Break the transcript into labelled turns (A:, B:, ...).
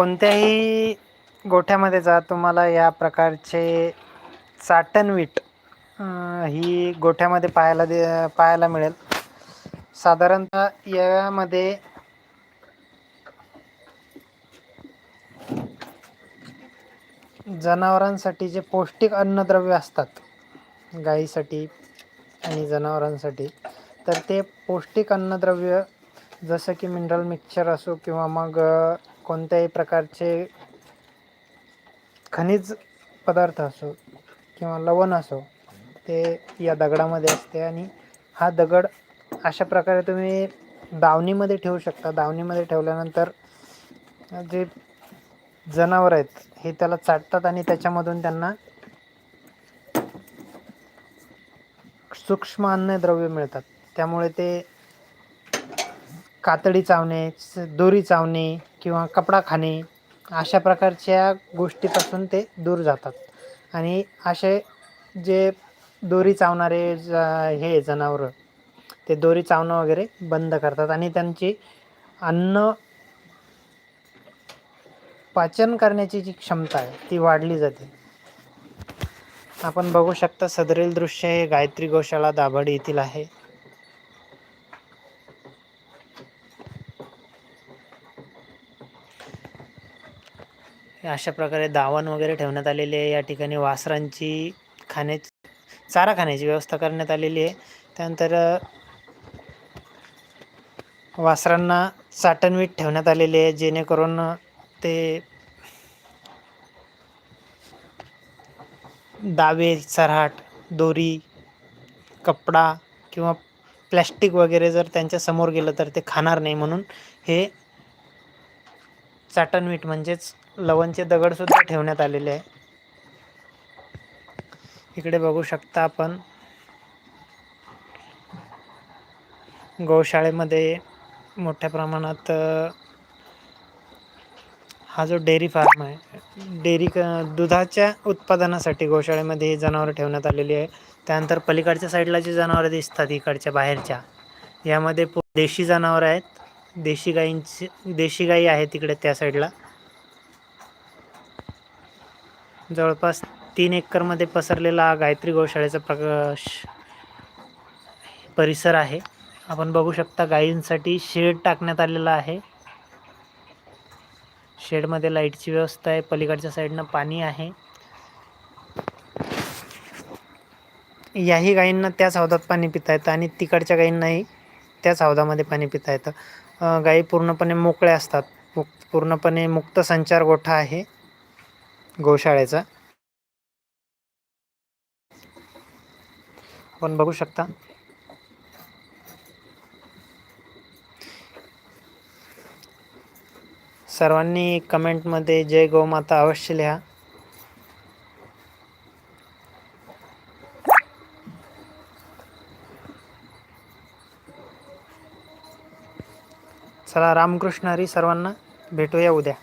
A: कोणत्याही गोठ्यामध्ये जा तुम्हाला या प्रकारचे चाटणवीट ही गोठ्यामध्ये पाहायला दे पाहायला मिळेल. साधारणतः यामध्ये जनावरांसाठी जे पौष्टिक अन्नद्रव्य असतात गाईसाठी आणि जनावरांसाठी तर ते पौष्टिक अन्नद्रव्य जसं की मिनरल मिक्सचर असो किंवा मग कोणत्याही प्रकारचे खनिज पदार्थ असो किंवा लवण असो ते या दगडामध्ये असते आणि हा दगड अशा प्रकारे तुम्ही दावणीमध्ये ठेवू शकता. दावणीमध्ये ठेवल्यानंतर जे जनावर आहेत हे त्याला चाटतात आणि त्याच्यामधून त्यांना सूक्ष्म अन्नद्रव्य मिळतात. त्यामुळे ते कातडी चावणे स- दोरी चावणे किंवा कपडा खाणे अशा प्रकारच्या गोष्टीपासून ते दूर जातात. आणि असे जे दोरी चावणारे ज हे जनावरं ते दोरी चावणं वगैरे बंद करतात आणि त्यांची अन्न पाचन करण्याची जी क्षमता आहे ती वाढली जाते. आपण बघू शकता सदरील दृश्य हे गायत्री गोशाळा दाभाडी येथील आहे. अशा प्रकारे दावण वगैरे ठेवण्यात आलेले आहे. या ठिकाणी वासरांची खाण्या चारा खाण्याची व्यवस्था करण्यात आलेली आहे. त्यानंतर वासरांना चाटणवीट ठेवण्यात आलेले आहे जेणेकरून ते दावे चऱ्हाट दोरी कपडा किंवा प्लॅस्टिक वगैरे जर त्यांच्यासमोर गेलं तर ते खाणार नाही म्हणून हे चाटणवीट म्हणजेच लवणचे दगडसुद्धा ठेवण्यात आलेले आहे. इकडे बघू शकता आपण. गोशाळेमध्ये मोठ्या प्रमाणात हा जो डेअरी फार्म आहे डेअरी क दुधाच्या उत्पादनासाठी गोशाळेमध्ये ही जनावरं ठेवण्यात आलेली आहे. त्यानंतर पलीकडच्या साईडला जी जनावरं दिसतात इकडच्या बाहेरच्या यामध्ये देशी जनावरं आहेत. देशी गाईंची देशी गाई आहेत तिकडे त्या साईडला. जवळपास तीन एकरमध्ये पसरलेला हा गायत्री गोशाळेचा प्रकाश परिसर आहे. आपण बघू शकता गायींसाठी शेड टाकण्यात आलेला आहे. शेडमध्ये लाईटची व्यवस्था आहे. पलीकडच्या साईडनं पाणी आहे. याही गायींना त्याच हौदात पाणी पिता येतं आणि तिकडच्या गायींनाही त्याच हौदामध्ये पाणी पिता येतं. गायी पूर्णपणे मोकळ्या असतात. मुक पूर्णपणे मुक्त संचार गोठा आहे. गोशाळेचा. आपण बघू शकता. सर्वांनी कमेंटमध्ये जय गोमाता अवश्य लिहा. चला रामकृष्ण हरी सर्वांना भेटूया उद्या.